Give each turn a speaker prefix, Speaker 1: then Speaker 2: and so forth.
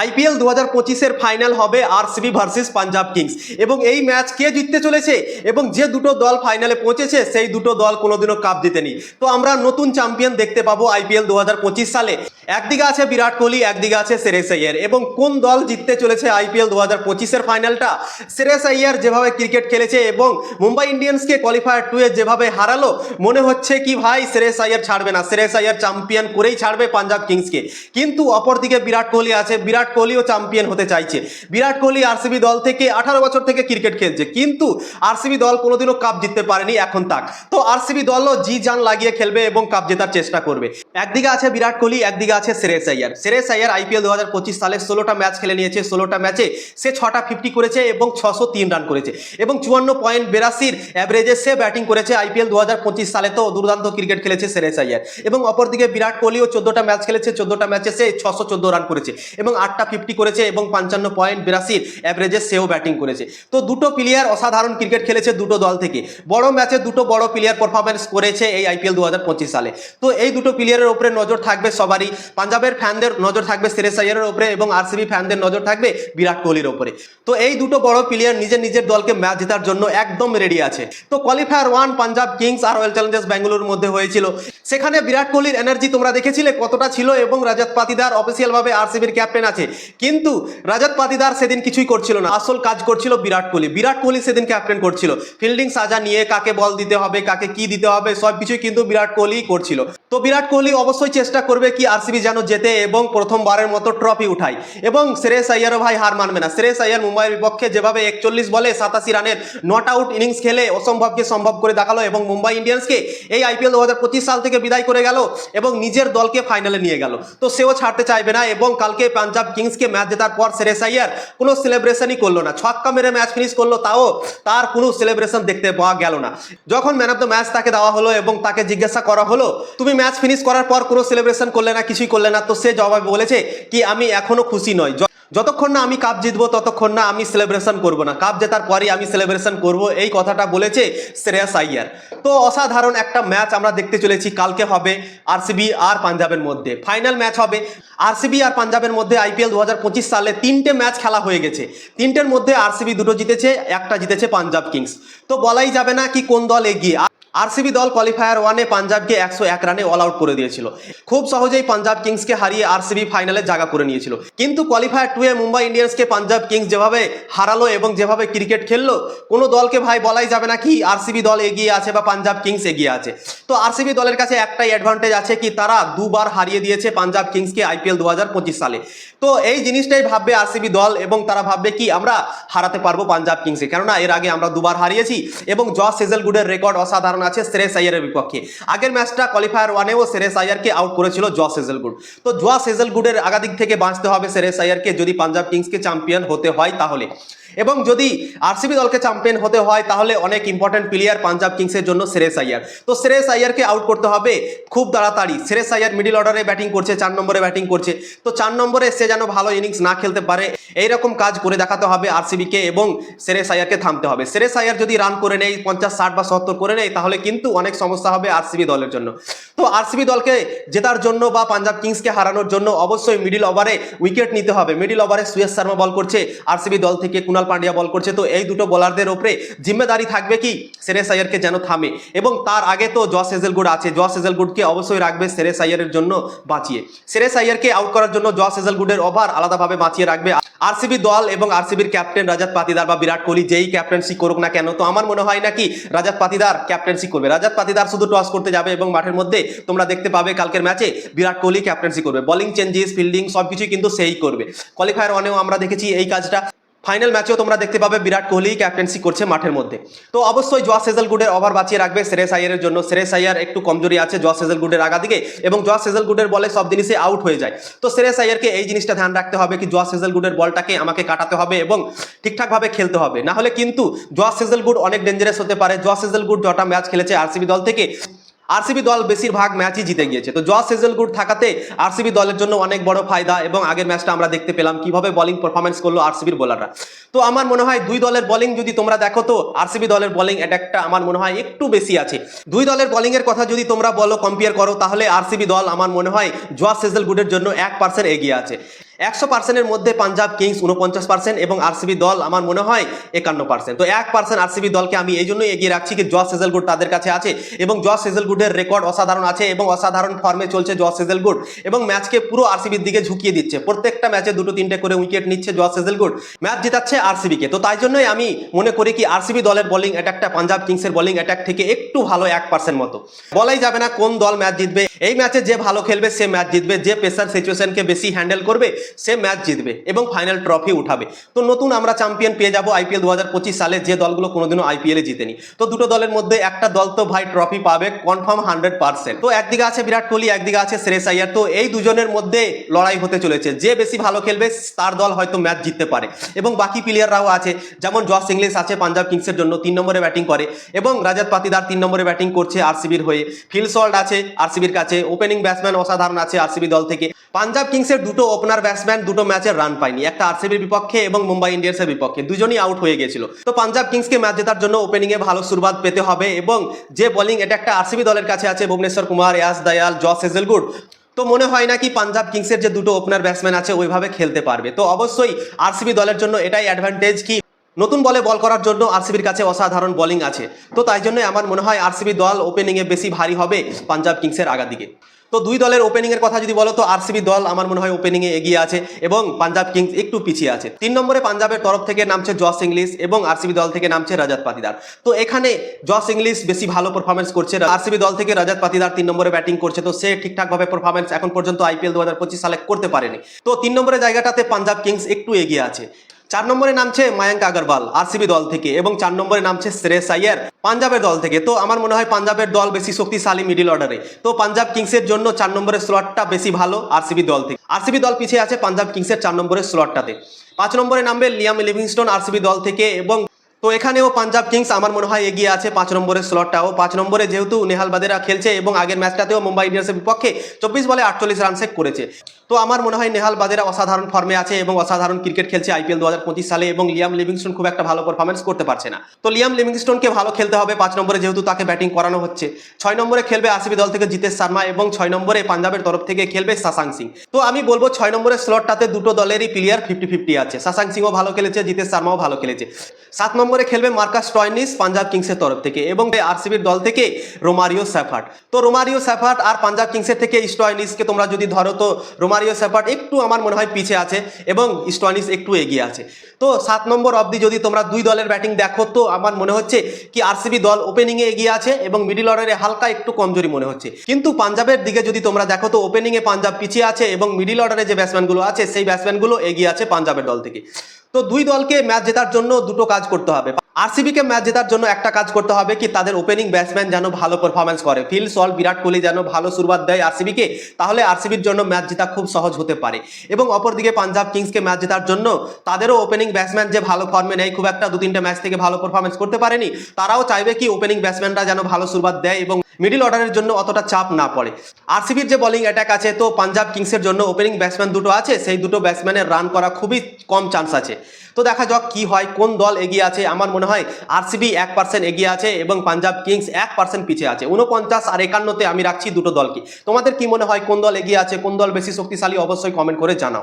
Speaker 1: IPL দু হাজার পঁচিশের ফাইনাল হবে আরসিবি ভার্সেস পাঞ্জাব কিংস। এবং এই ম্যাচ কে জিততে চলেছে এবং যে দুটো দল ফাইনালে পৌঁছেছে, সেই দুটো দল কোনোদিনও কাপ জিতেনি। তো আমরা নতুন চ্যাম্পিয়ন দেখতে পাবো আইপিএল দু হাজার পঁচিশ সালে। একদিকে আছে বিরাট কোহলি, একদিকে আছে সেরেস আইয়ার। এবং কোন দল জিততে চলেছে আইপিএল দু হাজার পঁচিশের ফাইনালটা? সেরেস আইয়ার যেভাবে ক্রিকেট খেলেছে এবং মুম্বাই ইন্ডিয়ান্সকে কোয়ালিফায়ার টু এ যেভাবে হারালো, মনে হচ্ছে কি ভাই, সেরেস আইয়ার ছাড়বে না। সেরেস আইয়ার চ্যাম্পিয়ন করেই ছাড়বে পাঞ্জাব কিংসকে। কিন্তু অপরদিকে বিরাট কোহলি আছে। বিরাট কোহলিও চ্যাম্পিয়ন হতে চাইছে। বিরাট কোহলি আরসিবি দল থেকে আঠারো বছর থেকে ক্রিকেট খেলছে, কিন্তু আরসিবি দল কোনোদিনও কাপ জিততে পারেনি এখন তাক। তো আরসিবি দলও জি জান লাগিয়ে খেলবে এবং কাপ জেতার চেষ্টা করবে। একদিকে আছে বিরাট কোহলি, একদিকে আছে সেরেস আইয়ার। সেরেস আইয়ার আইপিএল দু হাজার পঁচিশ সালে ষোলোটা ম্যাচ খেলে নিয়েছে। ষোলোটা ম্যাচে সে ছটা ফিফটি করেছে এবং ছশো তিন রান করেছে এবং চুয়ান্ন পয়েন্ট বেরাশির অ্যাভারেজে সে ব্যাটিং করেছে আইপিএল দু হাজার পঁচিশ সালে তো দুর্দান্ত ক্রিকেট খেলেছে সেরেস আইয়ার। এবং অপরদিকে বিরাট কোহলিও চোদ্দোটা ম্যাচ খেলেছে, চোদ্দোটা ম্যাচে সে ছশো চোদ্দ রান করেছে এবং আটটা ফিফটি করেছে এবং পঞ্চান্ন পয়েন্ট বিরাশির অ্যাভারেজে সেও ব্যাটিং করেছে। তো দুটো প্লেয়ার অসাধারণ ক্রিকেট খেলেছে দুটো দল থেকে। বড় ম্যাচে দুটো বড় প্লেয়ার পারফরমেন্স করেছে এই আইপিএল দু হাজার পঁচিশ সালে। তো এই দুটো প্লেয়ারের উপরে নজর থাকবে সবারই। পাঞ্জাবের ফ্যানদের নজর থাকবে সিরেস আইয়ারের উপরে এবং আরসিবি ফ্যানদের নজর থাকবে বিরাট কোহলির ওপরে তো এই দুটো বড় প্লেয়ার নিজের নিজের দলকে ম্যাচ জেতার জন্য একদম রেডি আছে। তো কোয়ালিফায়ার ওয়ান পাঞ্জাব কিংস আর রয়্যাল চ্যালেঞ্জার্স ব্যাঙ্গালোর মধ্যে হয়েছিল। সেখানে বিরাট কোহলির এনার্জি তোমরা দেখেছিলে কতটা ছিল এবং রাজাত পাতিদার অফিসিয়ালভাবে আরসিবির ক্যাপ্টেন আছে। কিন্তু রাজাত পাতিদার সেদিন কিছুই করছিল না। আসল কাজ করছিল বিরাট কোহলি। বিরাট কোহলি সেদিন ক্যাপ্টেন করছিল। ফিল্ডিং সাজা নিয়ে কাকে বল দিতে হবে, কাকে কি দিতে হবে সব কিছুই কিন্তু বিরাট কোহলি করছিল। তো বিরাট কোহলি অবশ্যই চেষ্টা করবে কি আরসিবি যেন জেতে এবং প্রথমবারের মতো ট্রফি উঠায়। এবং শ্রেয়স আইয়ারও ভাই হার মানবে না। শ্রেয়স আইয়ার মুম্বাইয়ের বিপক্ষে যেভাবে একচল্লিশ বলে সাতাশি রানের নট আউট ইনিংস খেলে অসম্ভবকে সম্ভব করে দেখাল এবং মুম্বাই ইন্ডিয়ান্সকে এই আইপিএল দু হাজার পঁচিশ সাল থেকে বিদায় করে গেল এবং নিজের দলকে ফাইনালে নিয়ে গেল। তো সেও ছাড়তে চাইবে না এবং কালকে পাঞ্জাব কিংসকে ম্যাচ জেতার পর শ্রেয়স আইয়ার কোনো সেলিব্রেশনই করল না। ছক্কা মেরে ম্যাচ ফিনিশ করল, তাও তার কোনো সেলিব্রেশন দেখতে পাওয়া গেল না। যখন ম্যান অফ দ্য ম্যাচ তাকে দেওয়া হলো এবং তাকে জিজ্ঞাসা করা হলো, তুমি ম্যাচ ফিনিশ করার পর কোনো সেলিব্রেশন করলে না, কিছুই করলে না, তো সে জবাবে বলেছে কি, আমি এখনও খুশি নই। য- যতক্ষণ না আমি কাপ জিতবো, ততক্ষণ না আমি সেলিব্রেশন করব না। কাপ জেতার পরই আমি সেলিব্রেশন করব, এই কথাটা বলেছে শ্রেয়াস আইয়ার। তো অসাধারণ একটা ম্যাচ আমরা দেখতে চলেছি, কালকে হবে আরসিবি আর পাঞ্জাবের মধ্যে। ফাইনাল ম্যাচ হবে আরসিবি আর পাঞ্জাবের মধ্যে আইপিএল দু হাজার পঁচিশ সালে তিনটে ম্যাচ খেলা হয়ে গেছে। তিনটের মধ্যে আরসিবি দুটো জিতেছে, একটা জিতেছে পাঞ্জাব কিংস। তো বলাই যাবে না কি কোন দল এগিয়ে। আরসিবি দল কোয়ালিফায়ার ওয়ানে পাঞ্জাবকে একশো এক রানে অল আউট করে দিয়েছিল। খুব সহজেই পাঞ্জাব কিংসকে হারিয়ে আরসিবি ফাইনালে জায়গা করে নিয়েছিল। কিন্তু কোয়ালিফায়ার টু এ মুম্বাই ইন্ডিয়ান্সকে পাঞ্জাব কিংস যেভাবে হারালো এবং যেভাবে ক্রিকেট খেললো, কোনো দলকে ভাই বলাই যাবে না কি আরসিবি দল এগিয়ে আছে বা পাঞ্জাব কিংস এগিয়ে আছে। তো আরসিবি দলের কাছে একটাই অ্যাডভান্টেজ আছে কি তারা দুবার হারিয়ে দিয়েছে পাঞ্জাব কিংসকে আইপিএল দু হাজার পঁচিশ সালে। তো এই জিনিসটাই ভাববে আরসিবি দল এবং তারা ভাববে কি, আমরা হারাতে পারব পাঞ্জাব কিংসে। কেননা এর আগে আমরা দুবার হারিয়েছি এবং জস সেজেলগুডের রেকর্ড অসাধারণ আছে সেরেস আয়ারের বিপক্ষে। আগের ম্যাচটা কোয়ালিফায়ার ওয়ানেও সেরেস আয়ারকে আউট করেছিল জস সেজেলগুড তো জস সেজেলগুডের আগাদিক থেকে বাঁচতে হবে সেরেস আয়ারকে যদি পাঞ্জাব কিংসকে চ্যাম্পিয়ন হতে হয় তাহলে। এবং যদি আরসিবি দলকে চ্যাম্পিয়ন হতে হয়, তাহলে অনেক ইম্পর্টেন্ট প্লেয়ার পাঞ্জাব কিংসের জন্য সেরেস আইয়ার তো সেরেস আইয়ারকে আউট করতে হবে খুব তাড়াতাড়ি। সেরেস আইয়ার মিডিল অর্ডারে ব্যাটিং করছে, চার নম্বরে ব্যাটিং করছে। তো চার নম্বরে সে যেন ভালো ইনিংস না খেলতে পারে, এইরকম কাজ করে দেখাতে হবে আরসিবিকে এবং সেরেস আইয়ারকে থামতে হবে। সেরেস আইয়ার যদি রান করে নেয়, পঞ্চাশ, ষাট বা সত্তর করে নেয়, তাহলে কিন্তু অনেক সমস্যা হবে আরসিবি দলের জন্য। তো আরসিবি দলকে জেতার জন্য বা পাঞ্জাব কিংসকে হারানোর জন্য অবশ্যই মিডিল ওভারে উইকেট নিতে হবে। মিডিল ওভারে সুয়েশ শর্মা বল করছে আরসিবি দল থেকে কুনাল পান্ডিয়া বল করছে। তো এই দুটো বোলারদের ওপরে জিম্মেদারি থাকবে কি? সেরেস আইয়ারকে যেন থামে। এবং তার আগে তো জস এজেলগুড আছে। জস এজেলগুডকে অবশ্যই রাখবে সেরেস আইয়ারের জন্য বাঁচিয়ে। সেরেস আইয়ারকে আউট করার জন্য জস এজেলগুডের ওভার আলাদাভাবে বাঁচিয়ে রাখবে আরসিবি দল এবং আরসিবির ক্যাপ্টেন রাজাত পাতিদার বা বিরাট কোহলি। যেই ক্যাপ্টেন্সি করুক না কেন, তো আমার মনে হয় না কি রাজাত পাতিদার ক্যাপ্টেন্সি করবে। রাজাত পাতিদার শুধু টস করতে যাবে এবং মাঠের মধ্যে তোমরা দেখতে পাবে কালকের ম্যাচে বিরাট কোহলি ক্যাপ্টেন্সি করবে। বোলিং চেঞ্জেস ফিল্ডিং সব কিছুই কিন্তু সেই করবে। কোয়ালিফায়ার ওয়ানেও আমরা দেখেছি এই কাজটা। ফাইনাল ম্যাচেও তোমরা দেখতে পাবে বিরাট কোহলি ক্যাপ্টেন্সি করছে মাঠের মধ্যে। তো অবশ্যই জোয়া সেজেলগুডের ওভার বাঁচিয়ে রাখবে সেরেস আইয়ারের জন্য। সেরেস আইয়ার একটু কমজোরি আছে জোয়া সেজেলগুডের আগা দিকে এবং জোয়া সেজেলগুডের বলে সব জিনিসে আউট হয়ে যায়। তো সেরেস আইয়ারকে এই জিনিসটা ধ্যান রাখতে হবে কি জোয়া সেজেলগুডের বলটাকে আমাকে কাটাতে হবে এবং ঠিকঠাকভাবে খেলতে হবে। না হলে কিন্তু জোয়া সেজেলগুড অনেক ডেঞ্জারাস হতে পারে। জোয়া সেজেলগুড যটা ম্যাচ খেলেছে আরসিবি দল থেকে আরসিবি দল বেশিরভাগ ম্যাচই জিতে গিয়েছে। তো জস সেজেলগুড থাকাতে আরসিবি দলের জন্য অনেক বড় ফায়দা এবং আগের ম্যাচটা আমরা দেখতে পেলাম। কীভাবে বলিং পারফরমেন্স করল আরসিবির বোলাররা তো আমার মনে হয় দুই দলের বোলিং যদি তোমরা দেখো তো, আরসিবি দলের বোলিং অ্যাটাকটা আমার মনে হয় একটু বেশি আছে। দুই দলের বোলিং এর কথা যদি তোমরা বলো কম্পেয়ার করো, তাহলে আরসিবি দল আমার মনে হয় জোয়া সেজেলগুডের জন্য এক পার্সেন্ট এগিয়ে আছে। একশো পার্সেন্টের মধ্যে পাঞ্জাব কিংস উনপঞ্চাশ পার্সেন্ট এবং আরসিবি দল আমার মনে হয় একান্ন পার্সেন্ট তো এক পার্সেন্ট আরসিবি দলকে আমি এই জন্যই এগিয়ে রাখছি কি জস সেজেলগুড তাদের কাছে আছে এবং জস সেজেলগুডের রেকর্ড অসাধারণ আছে এবং অসাধারণ ফর্মে চলছে জস সেজেলগুড এবং ম্যাচকে পুরো আরসিবির দিকে ঝুঁকিয়ে দিচ্ছে। প্রত্যেকটা ম্যাচে দুটো তিনটে করে উইকেট নিচ্ছে জস সেজেলগুড ম্যাচ জেতাচ্ছে আরসিবিকে। তো তাই জন্যই আমি মনে করি কি আরসিবি দলের বোলিং অ্যাটাকটা পাঞ্জাব কিংসের বোলিং অ্যাটাক থেকে একটু ভালো এক পার্সেন্ট মতো। বলাই যাবে না কোন দল ম্যাচ জিতবে। এই ম্যাচে যে ভালো খেলবে সে ম্যাচ জিতবে। যে প্রেসার সিচুয়েশনকে বেশি হ্যান্ডেল করবে সে ম্যাচ জিতবে এবং ফাইনাল ট্রফি উঠাবে। তো নতুন আমরা চ্যাম্পিয়ন পেয়ে যাব আইপিএল দু হাজার পঁচিশ সালে যে দলগুলো কোনোদিনও আইপিএলে জিতেনি। তো দুটো দলের মধ্যে একটা দল তো ভাই ট্রফি পাবে কনফার্ম হান্ড্রেড পার্সেন্ট তো একদিকে আছে বিরাট কোহলি, একদিকে আছে শ্রেয়স আইয়ার তো এই দুজনের মধ্যে লড়াই হতে চলেছে। যে বেশি ভালো খেলবে, তার দল হয়তো ম্যাচ জিততে পারে। এবং বাকি প্লেয়াররাও আছে, যেমন জস ইংলিশ আছে পাঞ্জাব কিংসের জন্য, তিন নম্বরে ব্যাটিং করে। এবং রাজাত পাতিদার তিন নম্বরে ব্যাটিং করছে আরসিবির হয়ে। ফিল সল্ট আছে আরসিবির কাছে। ওপেনিং ব্যাটসম্যান অসাধারণ আছে আরসিবি দল থেকে। পাঞ্জাব কিংসের দুটো ওপেনার ব্যাটসম্যান দুটো ম্যাচের রান পায়নি। একটা আরসিবির বিপক্ষে এবং মুম্বাই ইন্ডিয়ান্সের বিপক্ষে। দুজনই আউট হয়ে গেছিল। তো পাঞ্জাব কিংসকে ম্যাচ জেতার জন্য ওপেনিং এ ভালো শুরুয়াত পেতে হবে এবং যে বোলিং এটা একটা আরসিবি দলের কাছে আছে, ভুবনেশ্বর কুমার ইয়াস দয়াল, জস হেজেলগুড তো মনে হয় না কি পাঞ্জাব কিংসের যে দুটো ওপেনার ব্যাটসম্যান আছে, ওইভাবে খেলতে পারবে। তো অবশ্যই আরসিবি দলের জন্য এটাই অ্যাডভান্টেজ কি নতুন বলে বল করার জন্য আরসিবির কাছে অসাধারণ বোলিং আছে। তো তাই জন্য আমার মনে হয় আরসিবি দল ওপেনিংয়ে বেশি ভারী হবে পাঞ্জাব কিংসের আগা দিকে। তো দুই দলের ওপেনিং এর কথা যদি বলো, তো আরসিবি দল আমার মনে হয় ওপেনিং এ এগিয়ে আছে এবং পাঞ্জাব কিংস একটু পিছিয়ে আছে। তিন নম্বরে পাঞ্জাবের তরফ থেকে নামছে জস ইংলিশ এবং আরসিবি দল থেকে নামছে রাজাত পাতিদার। তো এখানে জস ইংলিশ বেশি ভালো পারফরমেন্স করছে। আরসিবি দল থেকে রাজাত পাতিদার তিন নম্বরে ব্যাটিং করছে, তো সে ঠিকঠাক ভাবে পারফরমেন্স এখন পর্যন্ত আইপিএল দু হাজার পঁচিশ সালে করতে পারেনি। তো তিন নম্বরের জায়গাটাতে পাঞ্জাব কিংস একটু এগিয়ে আছে। চার নম্বরে নামছে মায়াঙ্ক আগরওয়াল, আরসিবি দল থেকে, এবং চার নম্বরে নামছে শ্রেয়স আয়ার, পাঞ্জাবের দল থেকে। তো আমার মনে হয় পাঞ্জাবের দল বেশি শক্তিশালী মিডিল অর্ডারে তো পাঞ্জাব কিংসের জন্য চার নম্বরের স্লটটা বেশি ভালো আরসিবি দল থেকে। আরসিবি দল পিছিয়ে আছে পাঞ্জাব কিংসের চার নম্বরের স্লটটাতে পাঁচ নম্বরে নামবে লিয়াম লিভিংস্টোন, আরসিবি দল থেকে, এবং তো এখানেও পাঞ্জাব কিংস আমার মনে হয় এগিয়ে আছে পাঁচ নম্বরের স্লটটাও পাঁচ নম্বরে যেহেতু নেহাল বাদেরা খেলছে এবং আগের ম্যাচটাতেও মুম্বাই ইন্ডিয়ান্সের বিপক্ষে চব্বিশ বলে আটচল্লিশ রান সেক করেছে। তো আমার মনে হয় নেহাল বাদেরা অসাধারণ ফর্মে আছে এবং অসাধারণ ক্রিকেট খেলছে আইপিএল দু হাজার পঁচিশ সালে এবং লিয়াম লিভিংস্টোন খুব একটা ভালো পারফরমেন্স করতে পারছে না। তো লিয়াম লিভিংস্টোনকে ভালো খেলতে হবে পাঁচ নম্বরে যেহেতু তাকে ব্যাটিং করানো হচ্ছে। ছয় নম্বরে খেলবে আরসিবি দল থেকে জিতেশ শর্মা এবং ছয় নম্বরে পাঞ্জাবের তরফ থেকে খেলবে সাসাং সিং। তো আমি বলব ছয় নম্বরের স্লটটাতে দুটো দলেরই প্লেয়ার ফিফটি ফিফটি আছে। সাসাং সিংও ভালো খেলেছে, জিতেশ শর্মাও ভালো খেলেছে। সাত নম্বরে খেলবে মার্কাস টয়নিস পাঞ্জাব কিংসের তরফ থেকে এবং আরসিবির দল থেকে রোমারিও স্যাফার্ট তো রোমারিও স্যাফার্ট আর পাঞ্জাব কিংসের থেকে স্টয়নিসকে তোমরা যদি ধরো, তো রোমারিও স্যাফার্ট একটু আমার মনে হয় পিছিয়ে আছে এবং স্টয়নিস একটু এগিয়ে আছে। তো সাত নম্বর অবধি যদি তোমরা দুই দলের ব্যাটিং দেখো, তো আমার মনে হচ্ছে কি আরসিবি দল ওপেনিংয়ে এগিয়ে আছে এবং মিডিল অর্ডারে হালকা একটু কমজোরি মনে হচ্ছে। কিন্তু পাঞ্জাবের দিকে যদি তোমরা দেখো, তো ওপেনিংয়ে পাঞ্জাব পিছিয়ে আছে এবং মিডিল অর্ডারে যে ব্যাটসম্যানগুলো আছে, সেই ব্যাটসম্যানগুলো এগিয়ে আছে পাঞ্জাবের দল থেকে। তো দুই দলকে ম্যাচ জেতার জন্য দুটো কাজ করতে হবে। আরসিবিকে ম্যাচ জেতার জন্য একটা কাজ করতে হবে কি তাদের ওপেনিং ব্যাটসম্যান যেন ভালো পারফরমেন্স করে। ফিল সল, বিরাট কোহলি যেন ভালো শুরুয়াত দেয় আরসিবিকে তাহলে আরসিবির জন্য ম্যাচ জেতা খুব সহজ হতে পারে। এবং অপরদিকে পাঞ্জাব কিংসকে ম্যাচ জেতার জন্য তাদেরও ওপেনিং ব্যাটসম্যান যে ভালো ফর্মে নেই খুব একটা দু তিনটে ম্যাচ থেকে ভালো পারফরমেন্স করতে পারেনি, তারাও চাইবে কি ওপেনিং ব্যাটসম্যানরা যেন ভালো শুরুয়াত দেয় এবং মিডিল অর্ডারের জন্য অতটা চাপ না পড়ে। আরসিবির যে বোলিং অ্যাটাক আছে, তো পাঞ্জাব কিংসের জন্য ওপেনিং ব্যাটসম্যান দুটো আছে, সেই দুটো ব্যাটসম্যানের রান করা খুবই কম চান্স আছে। তো দেখা যাক কি হয়, কোন দল এগিয়ে আছে, আমার মনে হয় আরসিবি এক পার্সেন্ট এগিয়ে আছে এবং পাঞ্জাব কিংস এক পার্সেন্ট পিছিয়ে আছে। উনপঞ্চাশ আর একান্নতে আমি রাখছি দুটো দলকে। তোমাদের কি মনে হয় কোন দল এগিয়ে আছে, কোন দল বেশি শক্তিশালী অবশ্যই কমেন্ট করে জানাও।